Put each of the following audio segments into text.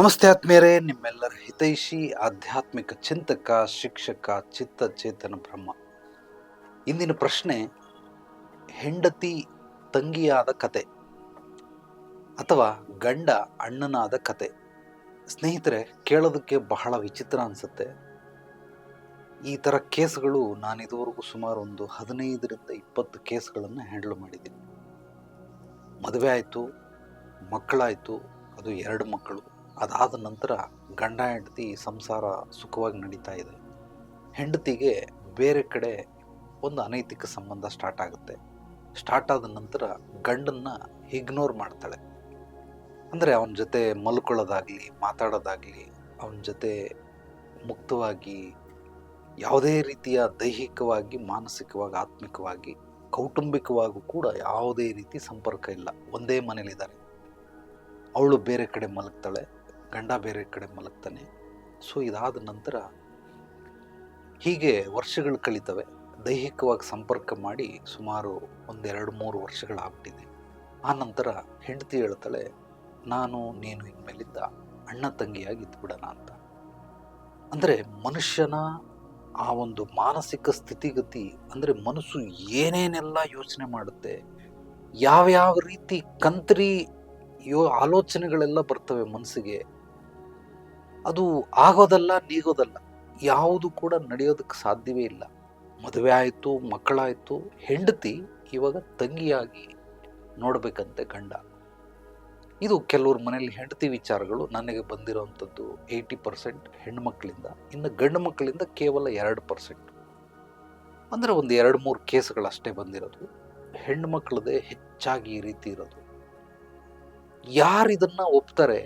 ನಮಸ್ತೆ ಆತ್ಮೀಯರೇ, ನಿಮ್ಮೆಲ್ಲರ ಹಿತೈಷಿ, ಆಧ್ಯಾತ್ಮಿಕ ಚಿಂತಕ, ಶಿಕ್ಷಕ ಚಿತ್ತ ಚೇತನ ಬ್ರಹ್ಮ. ಇಂದಿನ ಪ್ರಶ್ನೆ, ಹೆಂಡತಿ ತಂಗಿಯಾದ ಕತೆ ಅಥವಾ ಗಂಡ ಅಣ್ಣನಾದ ಕತೆ. ಸ್ನೇಹಿತರೆ, ಕೇಳೋದಕ್ಕೆ ಬಹಳ ವಿಚಿತ್ರ ಅನಿಸುತ್ತೆ. ಈ ಥರ ಕೇಸ್ಗಳು ನಾನು ಇದುವರೆಗೂ ಸುಮಾರು ಒಂದು ಹದಿನೈದರಿಂದ ಇಪ್ಪತ್ತು ಕೇಸ್ಗಳನ್ನು ಹ್ಯಾಂಡಲ್ ಮಾಡಿದ್ದೀನಿ. ಮದುವೆ ಆಯಿತು, ಮಕ್ಕಳಾಯಿತು, ಅದು ಎರಡು ಮಕ್ಕಳು. ಅದಾದ ನಂತರ ಗಂಡ, ಹೆಂಡತಿ ಸಂಸಾರ ಸುಖವಾಗಿ ನಡೀತಾ ಇದೆ. ಹೆಂಡತಿಗೆ ಬೇರೆ ಕಡೆ ಒಂದು ಅನೈತಿಕ ಸಂಬಂಧ ಸ್ಟಾರ್ಟ್ ಆಗುತ್ತೆ. ಸ್ಟಾರ್ಟ್ ಆದ ನಂತರ ಗಂಡನ್ನ ಇಗ್ನೋರ್ ಮಾಡ್ತಾಳೆ. ಅಂದರೆ ಅವನ ಜೊತೆ ಮಲ್ಕೊಳ್ಳೋದಾಗಲಿ, ಮಾತಾಡೋದಾಗಲಿ, ಅವನ ಜೊತೆ ಮುಕ್ತವಾಗಿ, ಯಾವುದೇ ರೀತಿಯ ದೈಹಿಕವಾಗಿ, ಮಾನಸಿಕವಾಗಿ, ಆತ್ಮಿಕವಾಗಿ, ಕೌಟುಂಬಿಕವಾಗೂ ಕೂಡ ಯಾವುದೇ ರೀತಿ ಸಂಪರ್ಕ ಇಲ್ಲ. ಒಂದೇ ಮನೇಲಿದ್ದಾರೆ. ಅವಳು ಬೇರೆ ಕಡೆ ಮಲಗ್ತಾಳೆ. ಗಂಡ ಬೇರೆ ಕಡೆ ಮಲಗ್ತಾನೆ. ಸೊ ಇದಾದ ನಂತರ ಹೀಗೆ ವರ್ಷಗಳು ಕಳೀತವೆ. ದೈಹಿಕವಾಗಿ ಸಂಪರ್ಕ ಮಾಡಿ ಸುಮಾರು ಒಂದೆರಡು ಮೂರು ವರ್ಷಗಳಾಗ್ಬಿಟ್ಟಿದೆ. ಆ ನಂತರ ಹೆಂಡತಿ ಹೇಳ್ತಾಳೆ, ನಾನು, ನೀನು ಇನ್ಮೇಲಿದ್ದ ಅಣ್ಣ ತಂಗಿಯಾಗಿ ಇದ್ಬಿಡೋಣ ಅಂತ. ಅಂದರೆ ಮನುಷ್ಯನ ಆ ಒಂದು ಮಾನಸಿಕ ಸ್ಥಿತಿಗತಿ, ಅಂದರೆ ಮನಸ್ಸು ಏನೇನೆಲ್ಲ ಯೋಚನೆ ಮಾಡುತ್ತೆ, ಯಾವ್ಯಾವ ರೀತಿ ಕಂತ್ರಿ ಯೋ ಆಲೋಚನೆಗಳೆಲ್ಲ ಬರ್ತವೆ ಮನಸ್ಸಿಗೆ ಅದು ಆಗೋದಲ್ಲ, ನೀಗೋದಲ್ಲ. ಯಾವುದು ಕೂಡ ನಡೆಯೋದಕ್ಕೆ ಸಾಧ್ಯವೇ ಇಲ್ಲ. ಮದುವೆ ಆಯಿತು, ಮಕ್ಕಳಾಯಿತು, ಹೆಂಡತಿ ಇವಾಗ ತಂಗಿಯಾಗಿ ನೋಡಬೇಕಂತೆ ಗಂಡ. ಇದು ಕೆಲವ್ರ ಮನೆಯಲ್ಲಿ ಹೆಂಡತಿ ವಿಚಾರಗಳು, ನನಗೆ ಬಂದಿರೋವಂಥದ್ದು ಏಯ್ಟಿ ಪರ್ಸೆಂಟ್ ಹೆಣ್ಮಕ್ಳಿಂದ, ಇನ್ನು ಗಂಡು ಮಕ್ಕಳಿಂದ ಕೇವಲ ಎರಡು ಪರ್ಸೆಂಟ್. ಅಂದರೆ ಒಂದು ಎರಡು ಮೂರು ಕೇಸ್ಗಳಷ್ಟೇ ಬಂದಿರೋದು. ಹೆಣ್ಣು ಮಕ್ಕಳದೇ ಹೆಚ್ಚಾಗಿ ಈ ರೀತಿ ಇರೋದು. ಯಾರು ಇದನ್ನು ಒಪ್ತಾರೆ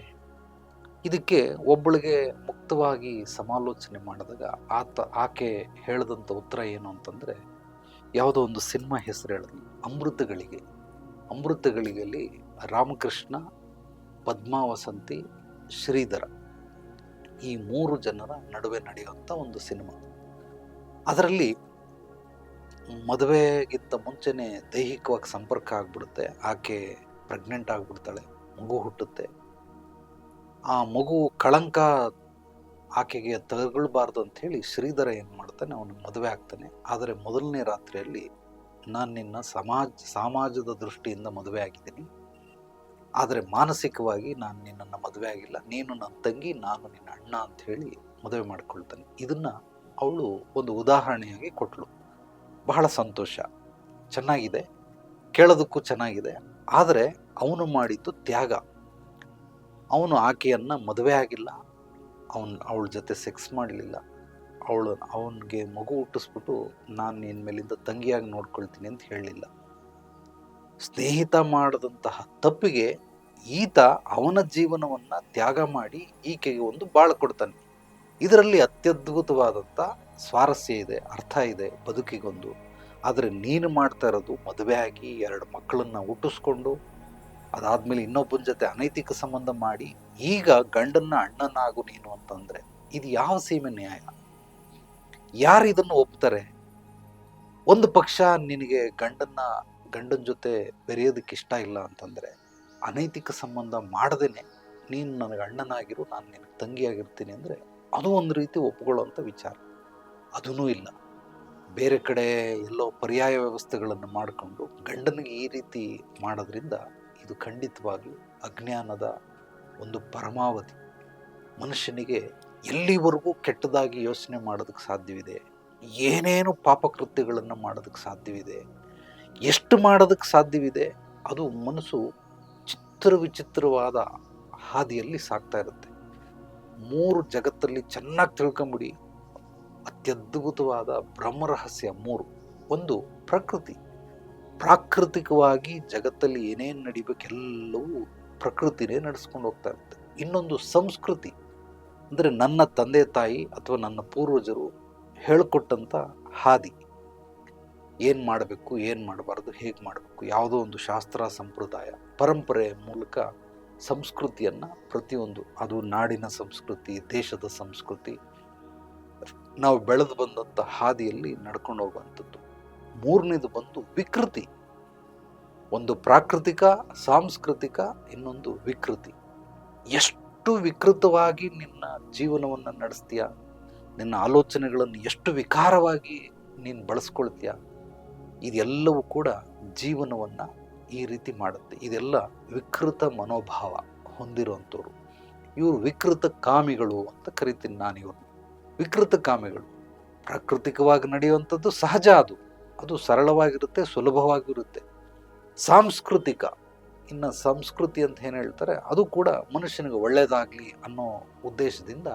ಇದಕ್ಕೆ ಒಬ್ಬಳಿಗೆ ಮುಕ್ತವಾಗಿ ಸಮಾಲೋಚನೆ ಮಾಡಿದಾಗ ಆತ, ಆಕೆ ಹೇಳಿದಂಥ ಉತ್ತರ ಏನು ಅಂತಂದರೆ, ಯಾವುದೋ ಒಂದು ಸಿನಿಮಾ ಹೆಸರು ಹೇಳಿದ್ವಿ ಅಮೃತಗಳಿಗೆ. ಅಮೃತಗಳಿಗೆಯಲ್ಲಿ ರಾಮಕೃಷ್ಣ, ಪದ್ಮಾವಸಂತಿ, ಶ್ರೀಧರ. ಈ ಮೂರು ಜನರ ನಡುವೆ ನಡೆಯುವಂಥ ಒಂದು ಸಿನಿಮಾ. ಅದರಲ್ಲಿ ಮದುವೆಗಿಂತ ಮುಂಚೆನೇ ದೈಹಿಕವಾಗಿ ಸಂಪರ್ಕ ಆಗಿಬಿಡುತ್ತೆ, ಆಕೆ ಪ್ರೆಗ್ನೆಂಟ್ ಆಗಿಬಿಡ್ತಾಳೆ, ಮಗು ಹುಟ್ಟುತ್ತೆ. ಆ ಮಗು ಕಳಂಕ ಆಕೆಗೆ ತಗೊಳ್ಬಾರ್ದು ಅಂತ ಹೇಳಿ ಶ್ರೀಧರ ಏನು ಮಾಡ್ತಾನೆ ಅವನು ಮದುವೆ ಆಗ್ತಾನೆ. ಆದರೆ ಮೊದಲನೇ ರಾತ್ರಿಯಲ್ಲಿ ನಾನು ನಿನ್ನ ಸಮಾಜ, ಸಮಾಜದ ದೃಷ್ಟಿಯಿಂದ ಮದುವೆ ಆಗಿದ್ದೀನಿ. ಆದರೆ ಮಾನಸಿಕವಾಗಿ ನಾನು ನಿನ್ನನ್ನು ಮದುವೆ ಆಗಿಲ್ಲ. ನೀನು ನನ್ನ ತಂಗಿ, ನಾನು ನಿನ್ನ ಅಣ್ಣ ಅಂತ ಹೇಳಿ ಮದುವೆ ಮಾಡ್ಕೊಳ್ತಾನೆ. ಇದನ್ನು ಅವಳು ಒಂದು ಉದಾಹರಣೆಯಾಗಿ ಕೊಟ್ಟಳು ಬಹಳ ಸಂತೋಷ. ಚೆನ್ನಾಗಿದೆ. ಕೇಳೋದಕ್ಕೂ ಚೆನ್ನಾಗಿದೆ. ಆದರೆ ಅವನು ಮಾಡಿದ್ದು ತ್ಯಾಗ. ಅವನು ಆಕೆಯನ್ನು ಮದುವೆ ಆಗಿಲ್ಲ. ಅವನು, ಅವಳ ಜೊತೆ ಸೆಕ್ಸ್ ಮಾಡಲಿಲ್ಲ. ಅವಳು, ಅವನಿಗೆ ಮಗು ಹುಟ್ಟಿಸ್ಬಿಟ್ಟು ನಾನು ನಿನ್ನ ಮೇಲಿಂದ ತಂಗಿಯಾಗಿ ನೋಡ್ಕೊಳ್ತೀನಿ ಅಂತ ಹೇಳಲಿಲ್ಲ ಸ್ನೇಹಿತ ಮಾಡಿದಂತಹ ತಪ್ಪಿಗೆ ಈತ ಅವನ ಜೀವನವನ್ನು ತ್ಯಾಗ ಮಾಡಿ ಈಕೆಗೆ ಒಂದು ಬಾಳು ಕೊಡ್ತಾನೆ. ಇದರಲ್ಲಿ ಅತ್ಯದ್ಭುತವಾದಂಥ ಸ್ವಾರಸ್ಯ ಇದೆ, ಅರ್ಥ ಇದೆ, ಬದುಕಿಗೊಂದು. ಆದರೆ ನೀನು ಮಾಡ್ತಾ ಇರೋದು ಮದುವೆ ಆಗಿ ಎರಡು ಮಕ್ಕಳನ್ನು ಹುಟ್ಟಿಸ್ಕೊಂಡು ಅದಾದ್ಮೇಲೆ ಇನ್ನೊಬ್ಬನ ಜೊತೆ ಅನೈತಿಕ ಸಂಬಂಧ ಮಾಡಿ ಈಗ ಗಂಡನ್ನ ಅಣ್ಣನಾಗು ನೀನು ಅಂತಂದರೆ ಇದು ಯಾವ ಸೀಮೆ ನ್ಯಾಯ? ಯಾರು ಇದನ್ನು ಒಪ್ತಾರೆ? ಒಂದು ಪಕ್ಷ ನಿನಗೆ ಗಂಡನ್ನ, ಗಂಡನ ಜೊತೆ ಬೆರೆಯೋದಕ್ಕೆ ಇಷ್ಟ ಇಲ್ಲ ಅಂತಂದ್ರೆ ಅನೈತಿಕ ಸಂಬಂಧ ಮಾಡದೇನೆ. ನೀನು ನನಗೆ ಅಣ್ಣನಾಗಿರು, ನಾನು ನಿನಗೆ ತಂಗಿಯಾಗಿರ್ತೀನಿ ಅಂದರೆ ಅದು ಒಂದು ರೀತಿ ಒಪ್ಕೊಳ್ಳೋಂಥ ವಿಚಾರ. ಅದೂ ಇಲ್ಲ. ಬೇರೆ ಕಡೆ ಎಲ್ಲೋ ಪರ್ಯಾಯ ವ್ಯವಸ್ಥೆಗಳನ್ನು ಮಾಡಿಕೊಂಡು ಗಂಡನಿಗೆ ಈ ರೀತಿ ಮಾಡೋದ್ರಿಂದ ಇದು ಖಂಡಿತವಾಗಿಯೂ ಅಜ್ಞಾನದ ಒಂದು ಪರಮಾವಧಿ. ಮನುಷ್ಯನಿಗೆ ಎಲ್ಲಿವರೆಗೂ ಕೆಟ್ಟದಾಗಿ ಯೋಚನೆ ಮಾಡೋದಕ್ಕೆ ಸಾಧ್ಯವಿದೆ? ಏನೇನು ಪಾಪಕೃತ್ಯಗಳನ್ನು ಮಾಡೋದಕ್ಕೆ ಸಾಧ್ಯವಿದೆ? ಎಷ್ಟು ಮಾಡೋದಕ್ಕೆ ಸಾಧ್ಯವಿದೆ? ಅದು ಮನಸ್ಸು ಚಿತ್ರ ವಿಚಿತ್ರವಾದ ಹಾದಿಯಲ್ಲಿ ಸಾಕ್ತಾ ಇರುತ್ತೆ. ಮೂರು ಜಗತ್ತಲ್ಲಿ ಚೆನ್ನಾಗಿ ತಿಳ್ಕೊಂಬಿಡಿ. ಅತ್ಯದ್ಭುತವಾದ ಬ್ರಹ್ಮರಹಸ್ಯ ಮೂರು. ಒಂದು ಪ್ರಕೃತಿ. ಪ್ರಾಕೃತಿಕವಾಗಿ ಜಗತ್ತಲ್ಲಿ ಏನೇನು ನಡಿಬೇಕೆಲ್ಲವೂ ಪ್ರಕೃತಿನೇ ನಡೆಸ್ಕೊಂಡು ಹೋಗ್ತಾ ಇರುತ್ತೆ. ಇನ್ನೊಂದು ಸಂಸ್ಕೃತಿ, ಅಂದರೆ ನನ್ನ ತಂದೆ ತಾಯಿ ಅಥವಾ ನನ್ನ ಪೂರ್ವಜರು ಹೇಳಿಕೊಟ್ಟಂಥ ಹಾದಿ. ಏನು ಮಾಡಬೇಕು, ಏನು ಮಾಡಬಾರ್ದು, ಹೇಗೆ ಮಾಡಬೇಕು, ಯಾವುದೋ ಒಂದು ಶಾಸ್ತ್ರ, ಸಂಪ್ರದಾಯ ಪರಂಪರೆ ಮೂಲಕ ಸಂಸ್ಕೃತಿಯನ್ನು ಪ್ರತಿಯೊಂದು, ಅದು ನಾಡಿನ ಸಂಸ್ಕೃತಿ, ದೇಶದ ಸಂಸ್ಕೃತಿ, ನಾವು ಬೆಳೆದು ಬಂದಂಥ ಹಾದಿಯಲ್ಲಿ ನಡ್ಕೊಂಡು ಹೋಗುವಂಥದ್ದು. ಮೂರನೇದು ಬಂದು ವಿಕೃತಿ. ಒಂದು ಪ್ರಾಕೃತಿಕ, ಸಾಂಸ್ಕೃತಿಕ, ಇನ್ನೊಂದು ವಿಕೃತಿ. ಎಷ್ಟು ಎಷ್ಟು ವಿಕೃತವಾಗಿ ನಿನ್ನ ಜೀವನವನ್ನು ನಡೆಸ್ತೀಯ? ನಿನ್ನ ಆಲೋಚನೆಗಳನ್ನು ಎಷ್ಟು ವಿಕಾರವಾಗಿ ನೀನು ಬಳಸ್ಕೊಳ್ತೀಯ? ಇದೆಲ್ಲವೂ ಕೂಡ ಜೀವನವನ್ನು ಈ ರೀತಿ ಮಾಡುತ್ತೆ. ಇದೆಲ್ಲ ವಿಕೃತ ಮನೋಭಾವ ಹೊಂದಿರುವಂಥವ್ರು. ಇವರು ವಿಕೃತ ಕಾಮಿಗಳು ಅಂತ ಕರಿತೀನಿ ನಾನು ಇವ್ರನ್ನ ವಿಕೃತ ಕಾಮಿಗಳು. ಪ್ರಾಕೃತಿಕವಾಗಿ ನಡೆಯುವಂಥದ್ದು ಸಹಜ ಅದು. ಅದು ಸರಳವಾಗಿರುತ್ತೆ, ಸುಲಭವಾಗಿರುತ್ತೆ. ಸಾಂಸ್ಕೃತಿಕ, ಇನ್ನು ಸಂಸ್ಕೃತಿ ಅಂತ ಏನು ಹೇಳ್ತಾರೆ, ಅದು ಕೂಡ ಮನುಷ್ಯನಿಗೆ ಒಳ್ಳೆಯದಾಗಲಿ ಅನ್ನೋ ಉದ್ದೇಶದಿಂದ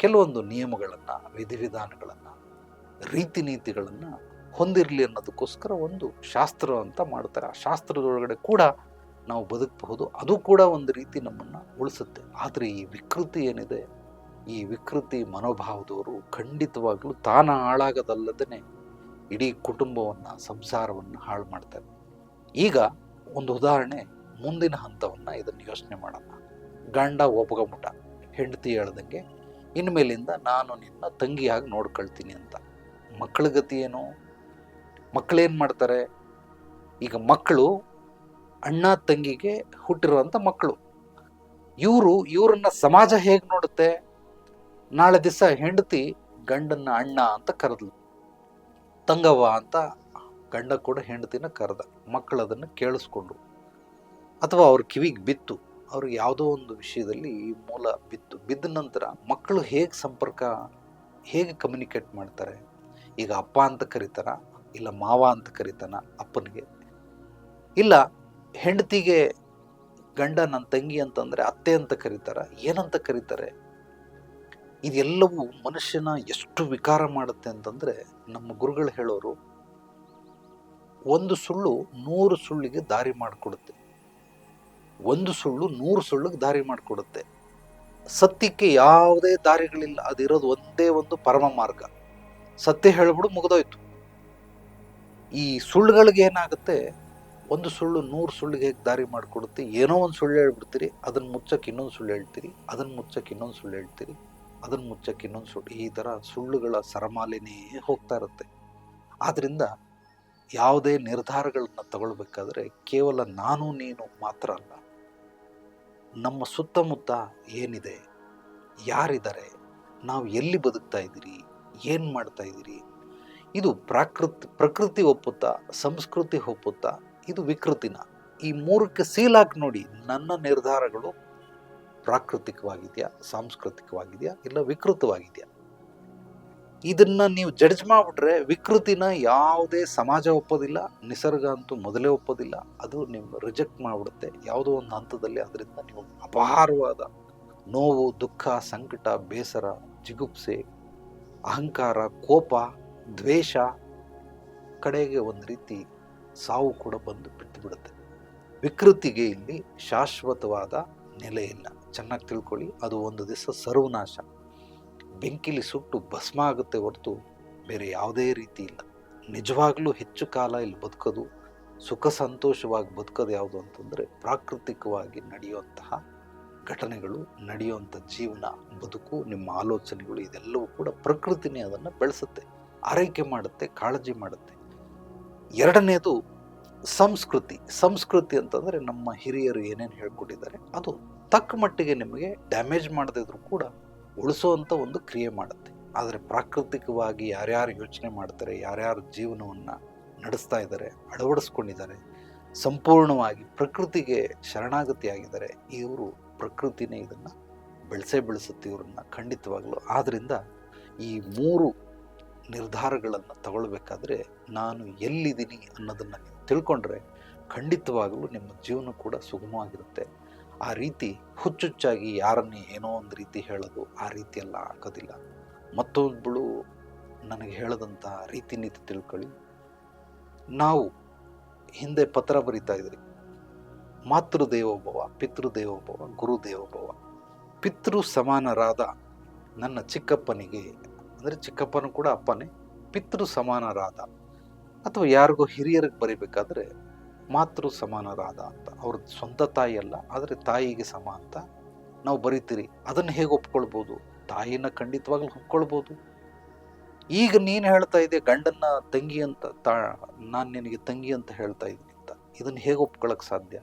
ಕೆಲವೊಂದು ನಿಯಮಗಳನ್ನು, ವಿಧಿವಿಧಾನಗಳನ್ನು ರೀತಿ ನೀತಿಗಳನ್ನು ಹೊಂದಿರಲಿ ಅನ್ನೋದಕ್ಕೋಸ್ಕರ ಒಂದು ಶಾಸ್ತ್ರ ಅಂತ ಮಾಡ್ತಾರೆ. ಆ ಶಾಸ್ತ್ರದೊಳಗಡೆ ಕೂಡ ನಾವು ಬದುಕಬಹುದು. ಅದು ಕೂಡ ಒಂದು ರೀತಿ ನಮ್ಮನ್ನು ಉಳಿಸುತ್ತೆ. ಆದರೆ ಈ ವಿಕೃತಿ ಏನಿದೆ, ಈ ವಿಕೃತಿ ಮನೋಭಾವದವರು ಖಂಡಿತವಾಗಲೂ ತಾನ ಹಾಳಾಗದಲ್ಲದೇ ಇಡೀ ಕುಟುಂಬವನ್ನು, ಸಂಸಾರವನ್ನು ಹಾಳು ಮಾಡ್ತಾರೆ. ಈಗ ಒಂದು ಉದಾಹರಣೆ, ಮುಂದಿನ ಹಂತವನ್ನು ಇದನ್ನು ಯೋಚನೆ ಮಾಡೋಣ. ಗಂಡ ಒಪ್ಕೊಂಬಿಟ್ಟ ಹೆಂಡತಿ ಹೇಳ್ದಂಗೆ ಇನ್ಮೇಲಿಂದ ನಾನು ನಿನ್ನ ತಂಗಿಯಾಗಿ ನೋಡ್ಕೊಳ್ತೀನಿ ಅಂತ. ಮಕ್ಕಳ ಗತಿ ಏನು? ಮಕ್ಕಳೇನು ಮಾಡ್ತಾರೆ? ಈಗ ಮಕ್ಕಳು ಅಣ್ಣ ತಂಗಿಗೆ ಹುಟ್ಟಿರುವಂಥ ಮಕ್ಕಳು. ಇವರು, ಇವರನ್ನ ಸಮಾಜ ಹೇಗೆ ನೋಡುತ್ತೆ? ನಾಳೆ ದಿವಸ ಹೆಂಡತಿ ಗಂಡನ್ನ ಅಣ್ಣ ಅಂತ ಕರೆದ್ಲು. ತಂಗವ್ವ ಅಂತ ಗಂಡ ಕೂಡ ಹೆಂಡತಿನ ಕರೆದ. ಮಕ್ಕಳು ಅದನ್ನು ಕೇಳಿಸ್ಕೊಂಡ್ರು. ಅಥವಾ ಅವ್ರ ಕಿವಿಗೆ ಬಿತ್ತು. ಅವ್ರಿಗೆ ಯಾವುದೋ ಒಂದು ವಿಷಯದಲ್ಲಿ ಈ ಮೂಲ ಬಿತ್ತು. ಬಿದ್ದ ನಂತರ ಮಕ್ಕಳು ಹೇಗೆ ಸಂಪರ್ಕ, ಹೇಗೆ ಕಮ್ಯುನಿಕೇಟ್ ಮಾಡ್ತಾರೆ? ಈಗ ಅಪ್ಪ ಅಂತ ಕರೀತಾರ, ಇಲ್ಲ ಮಾವ ಅಂತ ಕರೀತಾನ ಅಪ್ಪನಿಗೆ. ಇಲ್ಲ, ಹೆಂಡತಿಗೆ ಗಂಡ ನನ್ನ ತಂಗಿ ಅಂತಂದರೆ ಅತ್ತೆ ಅಂತ ಕರೀತಾರ, ಏನಂತ ಕರೀತಾರೆ? ಇದೆಲ್ಲವೂ ಮನುಷ್ಯನ ಎಷ್ಟು ವಿಕಾರ ಮಾಡುತ್ತೆ ಅಂತಂದರೆ ನಮ್ಮ ಗುರುಗಳು ಹೇಳೋರು, ಒಂದು ಸುಳ್ಳು ನೂರು ಸುಳ್ಳಿಗೆ ದಾರಿ ಮಾಡಿಕೊಡುತ್ತೆ. ಒಂದು ಸುಳ್ಳು ನೂರು ಸುಳ್ಳಿಗೆ ದಾರಿ ಮಾಡಿಕೊಡುತ್ತೆ. ಸತ್ಯಕ್ಕೆ ಯಾವುದೇ ದಾರಿಗಳಿಲ್ಲ, ಅದಿರೋದು ಒಂದೇ ಒಂದು ಪರಮ ಮಾರ್ಗ. ಸತ್ಯ ಹೇಳ್ಬಿಡು ಮುಗಿದೋಯ್ತು. ಈ ಸುಳ್ಳುಗಳಿಗೆ ಏನಾಗುತ್ತೆ? ಒಂದು ಸುಳ್ಳು ನೂರು ಸುಳ್ಳಿಗೆ ಹೇಗೆ ದಾರಿ ಮಾಡಿಕೊಡುತ್ತೆ? ಏನೋ ಒಂದು ಸುಳ್ಳು ಹೇಳ್ಬಿಡ್ತೀರಿ, ಅದನ್ನು ಮುಚ್ಚಕ್ಕೆ ಇನ್ನೊಂದು ಸುಳ್ಳು ಹೇಳ್ತೀರಿ, ಅದನ್ನು ಮುಚ್ಚಕ್ಕೆ ಇನ್ನೊಂದು ಸುಳ್ಳು ಹೇಳ್ತೀರಿ. ಅದನ್ನ ಮುಚ್ಚಕ್ಕೆ ಇನ್ನೊಂದು ಸುಳ್ಳು ಈ ಥರ ಸುಳ್ಳುಗಳ ಸರಮಾಲಿನೇ ಹೋಗ್ತಾ ಇರುತ್ತೆ. ಆದ್ದರಿಂದ ಯಾವುದೇ ನಿರ್ಧಾರಗಳನ್ನು ತಗೊಳ್ಬೇಕಾದ್ರೆ ಕೇವಲ ನಾನು ನೀನು ಮಾತ್ರ ಅಲ್ಲ. ನಮ್ಮ ಸುತ್ತಮುತ್ತ ಏನಿದೆ, ಯಾರಿದ್ದಾರೆ, ನಾವು ಎಲ್ಲಿ ಬದುಕ್ತಾ ಇದ್ದೀರಿ, ಏನು ಮಾಡ್ತಾ ಇದ್ದೀರಿ, ಇದು ಪ್ರಾಕೃತಿ, ಪ್ರಕೃತಿ ಒಪ್ಪುತ್ತಾ, ಸಂಸ್ಕೃತಿ ಒಪ್ಪುತ್ತಾ, ಇದು ವಿಕೃತಿನ. ಈ ಮೂರಕ್ಕೆ ಸೀಲ್ ಹಾಕಿ ನೋಡಿ ನನ್ನ ನಿರ್ಧಾರಗಳು ಪ್ರಾಕೃತಿಕವಾಗಿದೆಯಾ, ಸಾಂಸ್ಕೃತಿಕವಾಗಿದೆಯಾ, ಇಲ್ಲ ವಿಕೃತವಾಗಿದೆಯಾ? ಇದನ್ನು ನೀವು ಜಡ್ಜ್ ಮಾಡಿಬಿಟ್ರೆ ವಿಕೃತಿನ ಯಾವುದೇ ಸಮಾಜ ಒಪ್ಪೋದಿಲ್ಲ, ನಿಸರ್ಗ ಅಂತೂ ಮೊದಲೇ ಒಪ್ಪೋದಿಲ್ಲ. ಅದು ನಿಮ್ಮ ರಿಜೆಕ್ಟ್ ಮಾಡಿಬಿಡುತ್ತೆ. ಯಾವುದೋ ಒಂದು ಹಂತದಲ್ಲಿ ಅದರಿಂದ ನೀವು ಅಪಾರವಾದ ನೋವು, ದುಃಖ, ಸಂಕಟ, ಬೇಸರ, ಜಿಗುಪ್ಸೆ, ಅಹಂಕಾರ, ಕೋಪ, ದ್ವೇಷ ಕಡೆಗೆ ಒಂದು ರೀತಿ ಸಾವು ಕೂಡ ಬಂದು ಬಿಟ್ಟು ಬಿಡುತ್ತೆ ವಿಕೃತಿಗೆ ಇಲ್ಲಿ ಶಾಶ್ವತವಾದ ನೆಲೆ ಇಲ್ಲ. ಚೆನ್ನಾಗಿ ತಿಳ್ಕೊಳ್ಳಿ. ಅದು ಒಂದು ದಿವಸ ಸರ್ವನಾಶ. ಬೆಂಕಿಲಿ ಸುಟ್ಟು ಭಸ್ಮ ಆಗುತ್ತೆ ಹೊರತು ಬೇರೆ ಯಾವುದೇ ರೀತಿ ಇಲ್ಲ. ನಿಜವಾಗ್ಲೂ ಹೆಚ್ಚು ಕಾಲ ಇಲ್ಲಿ ಬದುಕೋದು, ಸುಖ ಸಂತೋಷವಾಗಿ ಬದುಕೋದು ಯಾವುದು ಅಂತಂದರೆ ಪ್ರಾಕೃತಿಕವಾಗಿ ನಡೆಯುವಂತಹ ಘಟನೆಗಳು ನಡೆಯುವಂಥ ಜೀವನ, ಬದುಕು, ನಿಮ್ಮ ಆಲೋಚನೆಗಳು ಇದೆಲ್ಲವೂ ಕೂಡ ಪ್ರಕೃತಿನೇ ಅದನ್ನು ಬೆಳೆಸುತ್ತೆ, ಆರೈಕೆ ಮಾಡುತ್ತೆ, ಕಾಳಜಿ ಮಾಡುತ್ತೆ. ಎರಡನೇದು ಸಂಸ್ಕೃತಿ. ಸಂಸ್ಕೃತಿ ಅಂತಂದರೆ ನಮ್ಮ ಹಿರಿಯರು ಏನೇನು ಹೇಳ್ಕೊಟ್ಟಿದ್ದಾರೆ, ಅದು ತಕ್ಕ ಮಟ್ಟಿಗೆ ನಿಮಗೆ ಡ್ಯಾಮೇಜ್ ಮಾಡದಿದ್ರು ಕೂಡ ಉಳಿಸುವಂಥ ಒಂದು ಕ್ರಿಯೆ ಮಾಡುತ್ತೆ. ಆದರೆ ಪ್ರಾಕೃತಿಕವಾಗಿ ಯಾರ್ಯಾರು ಯೋಚನೆ ಮಾಡ್ತಾರೆ, ಯಾರ್ಯಾರು ಜೀವನವನ್ನು ನಡೆಸ್ತಾ ಇದ್ದಾರೆ, ಅಳವಡಿಸ್ಕೊಂಡಿದ್ದಾರೆ, ಸಂಪೂರ್ಣವಾಗಿ ಪ್ರಕೃತಿಗೆ ಶರಣಾಗತಿಯಾಗಿದ್ದಾರೆ, ಇವರು ಪ್ರಕೃತಿನೇ ಇದನ್ನು ಬೆಳೆಸೇ ಬೆಳೆಸುತ್ತೆ ಇವರನ್ನ ಖಂಡಿತವಾಗ್ಲೂ. ಆದ್ದರಿಂದ ಈ ಮೂರು ನಿರ್ಧಾರಗಳನ್ನು ತಗೊಳ್ಬೇಕಾದ್ರೆ ನಾನು ಎಲ್ಲಿದ್ದೀನಿ ಅನ್ನೋದನ್ನು ತಿಳ್ಕೊಂಡ್ರೆ ಖಂಡಿತವಾಗಲೂ ನಿಮ್ಮ ಜೀವನ ಕೂಡ ಸುಗಮವಾಗಿರುತ್ತೆ. ಆ ರೀತಿ ಹುಚ್ಚುಚ್ಚಾಗಿ ಯಾರನ್ನೇ ಏನೋ ಒಂದು ರೀತಿ ಹೇಳೋದು ಆ ರೀತಿಯೆಲ್ಲ ಹಾಕೋದಿಲ್ಲ ಮತ್ತೊಬ್ಬಳು ನನಗೆ ಹೇಳದಂಥ ರೀತಿ ನೀತಿ ತಿಳ್ಕೊಳ್ಳಿ. ನಾವು ಹಿಂದೆ ಪತ್ರ ಬರಿತಾ ಇದ್ರಿ. ಮಾತೃದೇವೋಭವ, ಪಿತೃದೇವೋಭವ, ಗುರುದೇವೋಭವ. ಪಿತೃ ಸಮಾನರಾದ ನನ್ನ ಚಿಕ್ಕಪ್ಪನಿಗೆ, ಅಂದರೆ ಚಿಕ್ಕಪ್ಪನೂ ಕೂಡ ಅಪ್ಪನೇ, ಪಿತೃ ಸಮಾನರಾದ ಅಥವಾ ಯಾರಿಗೋ ಹಿರಿಯರಿಗೆ ಬರಿಬೇಕಾದ್ರೆ ಮಾತೃ ಸಮಾನರಾದ ಅಂತ. ಅವ್ರ ಸ್ವಂತ ತಾಯಿ ಅಲ್ಲ, ಆದರೆ ತಾಯಿಗೆ ಸಮ ಅಂತ ನಾವು ಬರಿತೀರಿ. ಅದನ್ನು ಹೇಗೆ ಒಪ್ಕೊಳ್ಬೋದು? ತಾಯಿನ ಖಂಡಿತವಾಗ್ಲೂ ಒಪ್ಕೊಳ್ಬೋದು. ಈಗ ನೀನು ಹೇಳ್ತಾ ಇದ್ದೆ, ಗಂಡನ್ನ ತಂಗಿ ಅಂತ, ತಾ, ನಾನು ನಿನಗೆ ತಂಗಿ ಅಂತ ಹೇಳ್ತಾ ಇದ್ದೀನಿ ಅಂತ. ಇದನ್ನು ಹೇಗೆ ಒಪ್ಕೊಳ್ಳೋಕೆ ಸಾಧ್ಯ?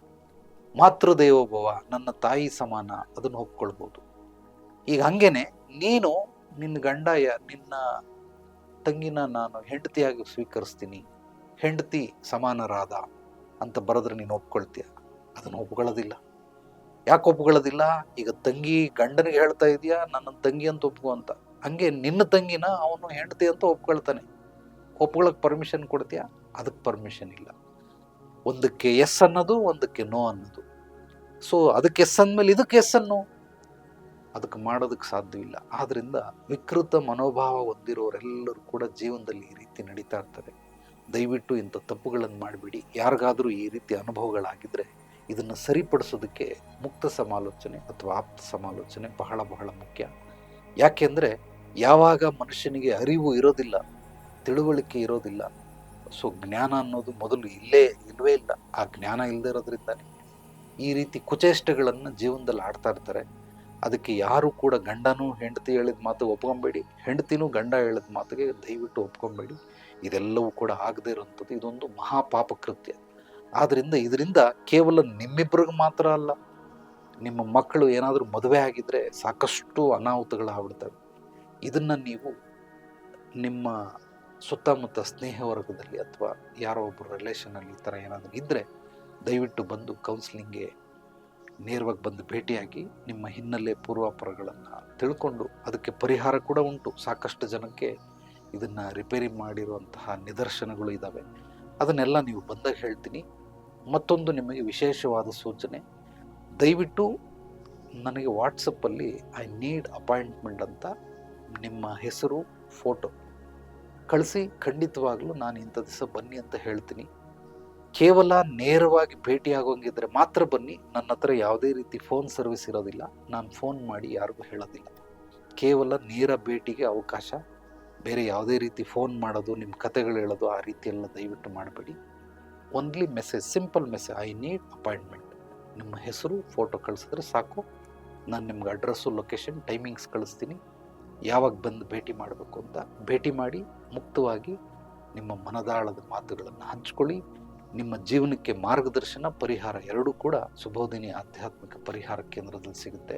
ಮಾತೃ ದೇವೋಭವ ನನ್ನ ತಾಯಿ ಸಮಾನ, ಅದನ್ನು ಒಪ್ಕೊಳ್ಬೋದು. ಈಗ ಹಂಗೇನೆ, ನೀನು ನಿನ್ನ ಗಂಡ ನಿನ್ನ ತಂಗಿನ ನಾನು ಹೆಂಡತಿಯಾಗಿ ಸ್ವೀಕರಿಸ್ತೀನಿ. ಹೆಂಡತಿ ಸಮಾನರಾದ. ಅಂತ ಬರೆದ್ರೆ ನೀನು ಒಪ್ಕೊಳ್ತೀಯ? ಅದನ್ನು ಒಪ್ಕೊಳ್ಳೋದಿಲ್ಲ. ಯಾಕೆ ಒಪ್ಕೊಳ್ಳೋದಿಲ್ಲ? ಈಗ ತಂಗಿ ಗಂಡನಿಗೆ ಹೇಳ್ತಾ ಇದೆಯಾ, ನನ್ನ ತಂಗಿ ಅಂತ ಒಪ್ಕೊ ಅಂತ. ಹಂಗೆ ನಿನ್ನ ತಂಗಿನ ಅವನು ಹೆಂಡತಿ ಅಂತ ಒಪ್ಕೊಳ್ತಾನೆ. ಒಪ್ಕೊಳಕ್ ಪರ್ಮಿಷನ್ ಕೊಡ್ತೀಯಾ? ಅದಕ್ಕೆ ಪರ್ಮಿಷನ್ ಇಲ್ಲ. ಒಂದಕ್ಕೆ ಎಸ್ ಅನ್ನೋದು, ಒಂದಕ್ಕೆ ನೋ ಅನ್ನೋದು. ಸೊ ಅದಕ್ಕೆ ಎಸ್ ಅಂದಮೇಲೆ ಇದಕ್ಕೆ ಎಸ್ ಅನ್ನು? ಅದಕ್ಕೆ ಮಾಡೋದಕ್ಕೆ ಸಾಧ್ಯವಿಲ್ಲ ಆದ್ದರಿಂದ ವಿಕೃತ ಮನೋಭಾವ ಹೊಂದಿರೋರೆಲ್ಲರೂ ಕೂಡ ಜೀವನದಲ್ಲಿ ಈ ರೀತಿ ನಡೀತಾ ಇರ್ತಾರೆ ದಯವಿಟ್ಟು ಇಂಥ ತಪ್ಪುಗಳನ್ನು ಮಾಡಿಬಿಡಿ. ಯಾರಿಗಾದರೂ ಈ ರೀತಿ ಅನುಭವಗಳಾಗಿದ್ದರೆ ಇದನ್ನು ಸರಿಪಡಿಸೋದಕ್ಕೆ ಮುಕ್ತ ಸಮಾಲೋಚನೆ ಅಥವಾ ಆಪ್ತ ಸಮಾಲೋಚನೆ ಬಹಳ ಬಹಳ ಮುಖ್ಯ. ಯಾಕೆಂದರೆ ಯಾವಾಗ ಮನುಷ್ಯನಿಗೆ ಅರಿವು ಇರೋದಿಲ್ಲ, ತಿಳುವಳಿಕೆ ಇರೋದಿಲ್ಲ, ಸೊ ಜ್ಞಾನ ಅನ್ನೋದು ಮೊದಲು ಇಲ್ಲೇ ಇಲ್ಲವೇ ಇಲ್ಲ, ಆ ಜ್ಞಾನ ಇಲ್ಲದೇ ಇರೋದ್ರಿಂದನೇ ಈ ರೀತಿ ಕುಚೇಷ್ಟೆಗಳನ್ನು ಜೀವನದಲ್ಲಿ ಆಡ್ತಾ ಇರ್ತಾರೆ. ಅದಕ್ಕೆ ಯಾರೂ ಕೂಡ ಗಂಡನೂ ಹೆಂಡತಿ ಹೇಳಿದ ಮಾತು ಒಪ್ಕೊಂಬೇಡಿ, ಹೆಂಡತಿನೂ ಗಂಡ ಹೇಳಿದ ಮಾತಿಗೆ ದಯವಿಟ್ಟು ಒಪ್ಕೊಂಬೇಡಿ. ಇದೆಲ್ಲವೂ ಕೂಡ ಆಗದೇ ಇರುವಂಥದ್ದು ಇದೊಂದು ಮಹಾಪಾಪ ಕೃತ್ಯ ಆದ್ರಿಂದ ಇದರಿಂದ ಕೇವಲ ನಿಮ್ಮಿಬ್ಬರಿಗೆ ಮಾತ್ರ ಅಲ್ಲ, ನಿಮ್ಮ ಮಕ್ಕಳು ಏನಾದರೂ ಮದುವೆ ಆಗಿದ್ರೆ ಸಾಕಷ್ಟು ಅನಾಹುತಗಳಾಗ್ಬಿಡ್ತವೆ. ಇದನ್ನ ನೀವು ನಿಮ್ಮ ಸುತ್ತಮುತ್ತ ಸ್ನೇಹ ವರ್ಗದಲ್ಲಿ ಅಥವಾ ಯಾರೋ ಒಬ್ಬರು ರಿಲೇಷನಲ್ಲಿ ಈ ಥರ ಏನಾದರೂ ಇದ್ದರೆ ದಯವಿಟ್ಟು ಬಂದು ಕೌನ್ಸಿಲಿಂಗ್ಗೆ ನೇರವಾಗಿ ಬಂದು ಭೇಟಿಯಾಗಿ ನಿಮ್ಮ ಹಿನ್ನೆಲೆ ಪೂರ್ವಾಪರಗಳನ್ನು ತಿಳ್ಕೊಂಡು ಅದಕ್ಕೆ ಪರಿಹಾರ ಕೂಡ ಉಂಟು. ಸಾಕಷ್ಟು ಜನಕ್ಕೆ ಇದನ್ನು ರಿಪೇರಿ ಮಾಡಿರುವಂತಹ ನಿದರ್ಶನಗಳು ಇದ್ದಾವೆ ಅದನ್ನೆಲ್ಲ ನೀವು ಬಂದಾಗ ಹೇಳ್ತೀನಿ. ಮತ್ತೊಂದು ನಿಮಗೆ ವಿಶೇಷವಾದ ಸೂಚನೆ. ದಯವಿಟ್ಟು ನನಗೆ ವಾಟ್ಸಪ್ಪಲ್ಲಿ ಐ ನೀಡ್ ಅಪಾಯಿಂಟ್ಮೆಂಟ್ ಅಂತ ನಿಮ್ಮ ಹೆಸರು ಫೋಟೋ ಕಳಿಸಿ. ಖಂಡಿತವಾಗ್ಲೂ ನಾನು ಇಂಥ ದಿವಸ ಬನ್ನಿ ಅಂತ ಹೇಳ್ತೀನಿ. ಕೇವಲ ನೇರವಾಗಿ ಭೇಟಿ ಆಗೋಂಗಿದ್ರೆ ಮಾತ್ರ ಬನ್ನಿ. ನನ್ನ ಹತ್ರ ಯಾವುದೇ ರೀತಿ ಫೋನ್ ಸರ್ವಿಸ್ ಇರೋದಿಲ್ಲ. ನಾನು ಫೋನ್ ಮಾಡಿ ಯಾರಿಗೂ ಹೇಳೋದಿಲ್ಲ. ಕೇವಲ ನೇರ ಭೇಟಿಗೆ ಅವಕಾಶ ಬೇರೆ ಯಾವುದೇ ರೀತಿ ಫೋನ್ ಮಾಡೋದು ನಿಮ್ಮ ಕತೆಗಳು ಹೇಳೋದು ಆ ರೀತಿಯೆಲ್ಲ ದಯವಿಟ್ಟು ಮಾಡಬೇಡಿ. Only message simple message I need appointment ನಿಮ್ಮ ಹೆಸರು ಫೋಟೋ ಕಳಿಸಿದ್ರೆ ಸಾಕು. ನಾನು ನಿಮ್ಗೆ ಅಡ್ರೆಸ್ಸು ಲೊಕೇಶನ್ ಟೈಮಿಂಗ್ಸ್ ಕಳಿಸ್ತೀನಿ. ಯಾವಾಗ ಬಂದು ಭೇಟಿ ಮಾಡಬೇಕು ಅಂತ ಭೇಟಿ ಮಾಡಿ, ಮುಕ್ತವಾಗಿ ನಿಮ್ಮ ಮನದಾಳದ ಮಾತುಗಳನ್ನು ಹಂಚ್ಕೊಳ್ಳಿ. ನಿಮ್ಮ ಜೀವನಕ್ಕೆ ಮಾರ್ಗದರ್ಶನ, ಪರಿಹಾರ ಎರಡೂ ಕೂಡ ಸುಬೋಧಿನಿ ಆಧ್ಯಾತ್ಮಿಕ ಪರಿಹಾರ ಕೇಂದ್ರದಲ್ಲಿ ಸಿಗುತ್ತೆ.